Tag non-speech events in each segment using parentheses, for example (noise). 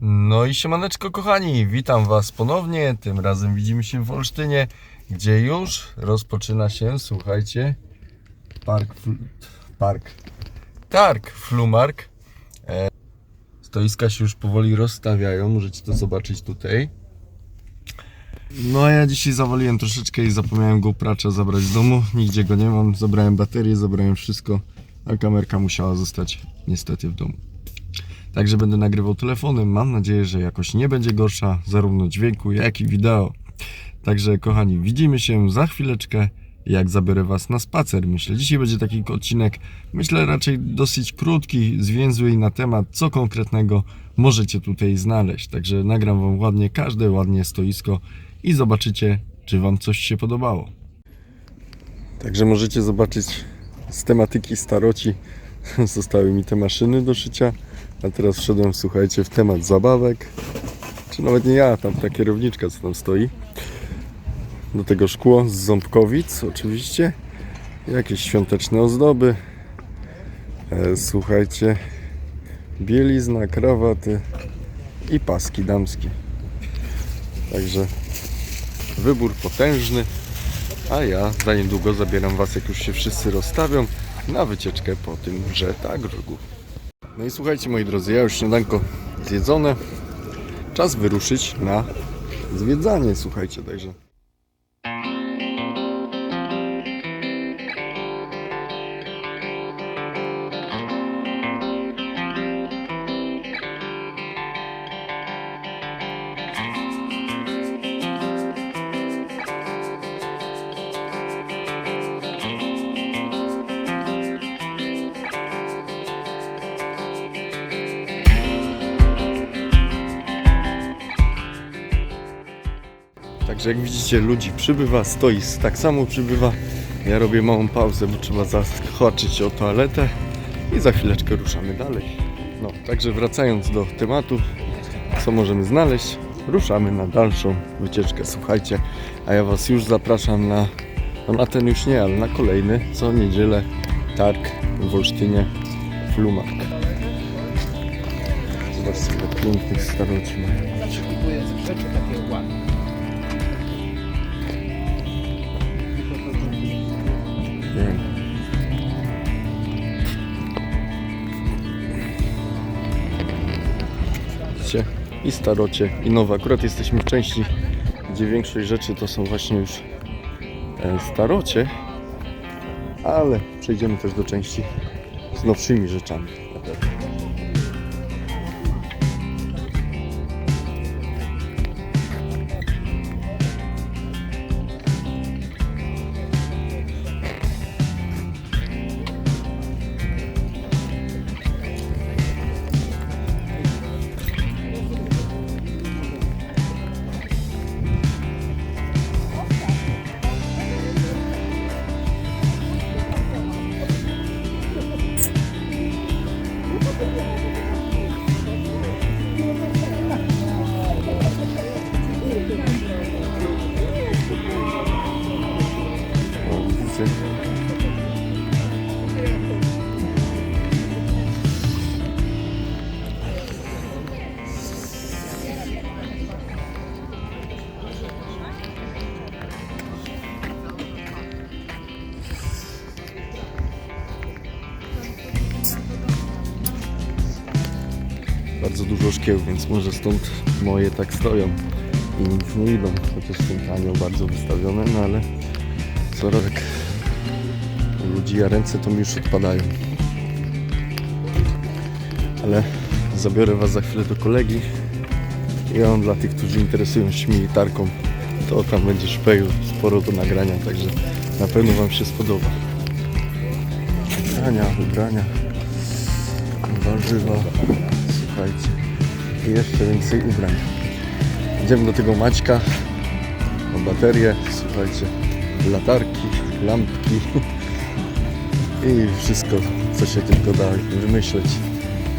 No i siemaneczko kochani, witam was ponownie, tym razem widzimy się w Olsztynie, gdzie już rozpoczyna się, słuchajcie, park, park, targ Flumark. E, stoiska się już powoli rozstawiają, możecie to zobaczyć tutaj. No a ja dzisiaj zawaliłem troszeczkę i zapomniałem go pracza zabrać z domu, nigdzie go nie mam, zabrałem baterię, zabrałem wszystko, a kamerka musiała zostać niestety w domu. Także będę nagrywał telefonem. Mam nadzieję, że jakoś nie będzie gorsza, zarówno dźwięku, jak i wideo. Także, kochani, widzimy się za chwileczkę, jak zabiorę Was na spacer. Myślę, dzisiaj będzie taki odcinek, myślę, raczej dosyć krótki, zwięzły i na temat, co konkretnego możecie tutaj znaleźć. Także nagram Wam ładnie każde ładnie stoisko i zobaczycie, czy Wam coś się podobało. Także możecie zobaczyć z tematyki staroci (laughs) zostały mi te maszyny do szycia. A teraz wszedłem, słuchajcie, w temat zabawek. Czy nawet nie ja, tam ta kierowniczka, co tam stoi. Do tego szkło z ząbkowic, oczywiście. Jakieś świąteczne ozdoby. E, słuchajcie, bielizna, krawaty i paski damskie. Także wybór potężny. A ja za niedługo zabieram Was, jak już się wszyscy rozstawią, na wycieczkę po tym, że tak no i słuchajcie moi drodzy, ja już śniadanko zjedzone. Czas wyruszyć na zwiedzanie, słuchajcie, także. Także jak widzicie ludzi przybywa, stoi tak samo przybywa. Ja robię małą pauzę, bo trzeba zahaczyć o toaletę i za chwileczkę ruszamy dalej. No, także wracając do tematu, co możemy znaleźć, ruszamy na dalszą wycieczkę. Słuchajcie, a ja Was już zapraszam na, no na ten już nie, ale na kolejny, co niedzielę, targ w Olsztynie, Flumark. Zobaczcie, ile pięknych staroci mają. Zawsze kupuję rzeczy takie ładne. Widzicie? I starocie, i nowe. Akurat jesteśmy w części, gdzie większość rzeczy to są właśnie już e, starocie, ale przejdziemy też do części z nowszymi rzeczami. Więc może stąd moje tak stoją i nic nie idą, chociaż są tanio bardzo wystawione, no ale co tak u ludzi ja ręce to mi już odpadają. Ale zabiorę Was za chwilę do kolegi i on dla tych, którzy interesują się militarką, to tam będzie szpeju sporo do nagrania, także na pewno Wam się spodoba. Ubrania, ubrania, warzywa, słuchajcie, i jeszcze więcej ubrań. Idziemy do tego Maćka, baterię, słuchajcie, latarki, lampki i wszystko, co się tylko da wymyśleć,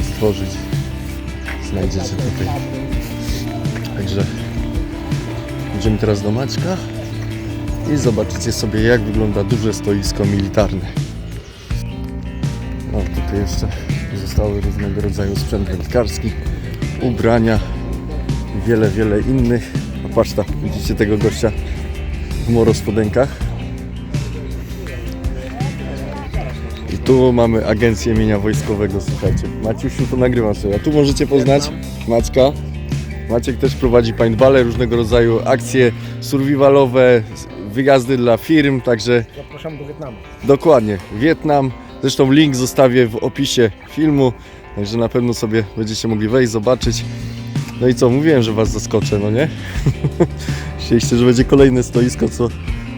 stworzyć, znajdziecie tutaj. Także idziemy teraz do Maćka i zobaczycie sobie, jak wygląda duże stoisko militarne. No, tutaj jeszcze zostały różnego rodzaju sprzęt wędkarski. Ubrania i wiele, wiele innych. A patrz tam, widzicie tego gościa w morospodenkach. I tu mamy agencję mienia wojskowego, słuchajcie. Maciusiu, to nagrywam sobie. A tu możecie poznać Maćka. Maciek też prowadzi paintballe, różnego rodzaju akcje survivalowe, wyjazdy dla firm, także Zapraszam do Wietnamu. Dokładnie, Wietnam. Zresztą link zostawię w opisie filmu, także na pewno sobie będziecie mogli wejść, zobaczyć. No i co, mówiłem, że Was zaskoczę, no nie? (laughs) Myśleliście, że będzie kolejne stoisko, co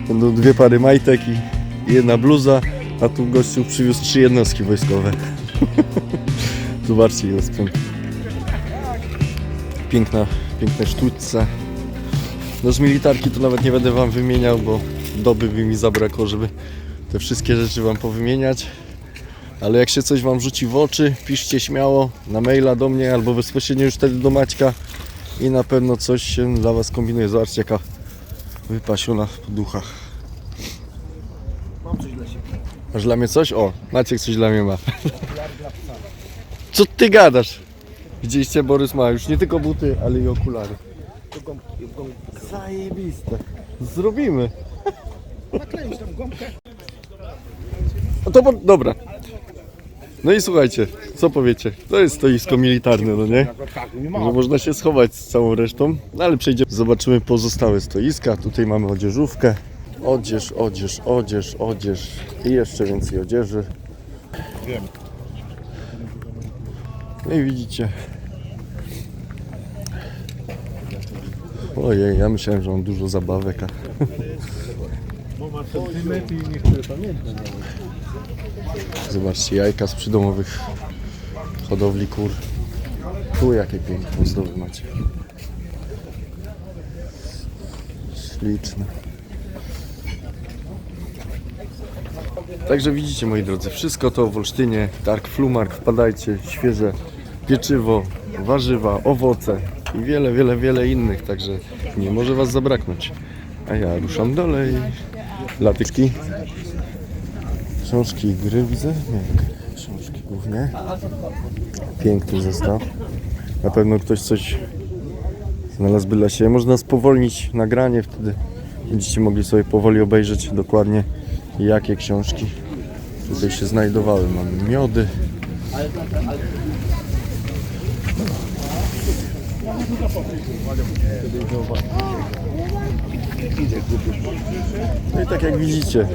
będą dwie pary majtek i i jedna bluza, a tu gościu przywiózł trzy jednostki wojskowe. (laughs) Zobaczcie ile sprzętu. Piękna, piękne sztućce. No z militarki to nawet nie będę Wam wymieniał, bo doby by mi zabrakło, żeby te wszystkie rzeczy Wam powymieniać. Ale jak się coś Wam rzuci w oczy, piszcie śmiało na maila do mnie albo bezpośrednio już wtedy do Maćka i na pewno coś się dla Was kombinuje. Zobaczcie jaka wypasiona w duchach. Mam coś dla siebie. Masz dla mnie coś? O, Maciek coś dla mnie ma. Co Ty gadasz? Widzieliście, Borys ma już nie tylko buty, ale i okulary. Zajebiste. Zrobimy. Nakleić tam gąbkę. No to po- dobra. No i słuchajcie, co powiecie? To jest stoisko militarne, no nie? Że można się schować z całą resztą. No ale przejdziemy, zobaczymy pozostałe stoiska. Tutaj mamy odzieżówkę. Odzież, odzież, odzież, odzież i jeszcze więcej odzieży. Wiem. No i widzicie. Ojej, ja myślałem, że mam dużo zabawek, (laughs) a Sentymetr i niektóre pamiętam. zobaczcie, jajka z przydomowych hodowli kur. Tu jakie piękne ozdoby macie. Śliczne. Także widzicie moi drodzy, wszystko to w Olsztynie, Targ Flumark, wpadajcie, świeże pieczywo, warzywa, owoce i wiele, wiele, wiele innych, także nie może Was zabraknąć. A ja ruszam dalej. Latyczki, książki gry widzę? Nie, książki głównie. Piękny zestaw. Na pewno ktoś coś znalazłby dla siebie. Można spowolnić nagranie, wtedy będziecie mogli sobie powoli obejrzeć dokładnie jakie książki tutaj się znajdowały. Mamy miody. No i tak jak widzicie,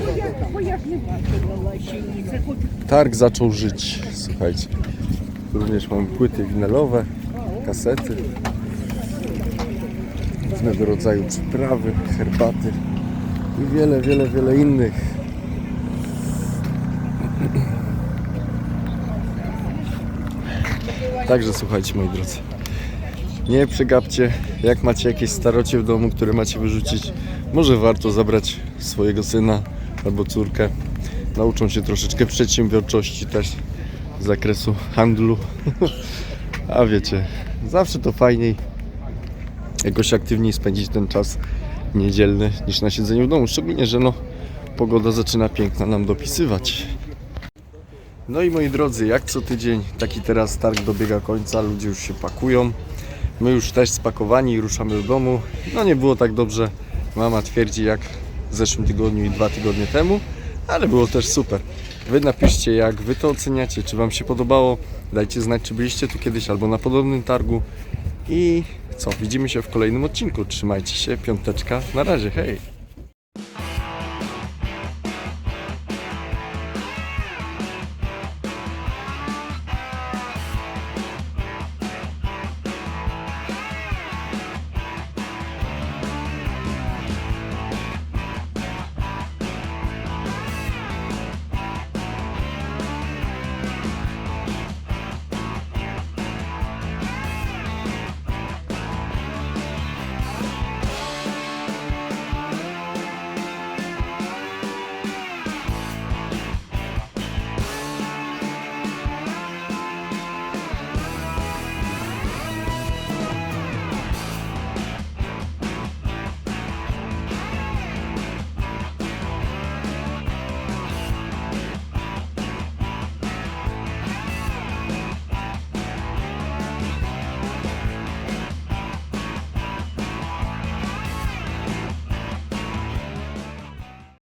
targ zaczął żyć. Słuchajcie, również mamy płyty winylowe, kasety, różnego rodzaju przyprawy, herbaty i wiele, wiele, wiele innych. Także słuchajcie moi drodzy. Nie przegapcie, jak macie jakieś starocie w domu, które macie wyrzucić, może warto zabrać swojego syna albo córkę. Nauczą się troszeczkę przedsiębiorczości też z zakresu handlu. (laughs) A wiecie, zawsze to fajniej jakoś aktywniej spędzić ten czas niedzielny niż na siedzeniu w domu. Szczególnie, że no, pogoda zaczyna piękna nam dopisywać. No i moi drodzy, jak co tydzień taki teraz targ dobiega końca, ludzie już się pakują. My już też spakowani ruszamy do domu. No nie było tak dobrze, mama twierdzi jak w zeszłym tygodniu i dwa tygodnie temu, ale było też super. Wy napiszcie jak Wy to oceniacie, czy Wam się podobało. Dajcie znać, czy byliście tu kiedyś albo na podobnym targu. I co, widzimy się w kolejnym odcinku. Trzymajcie się, piąteczka. Na razie, hej!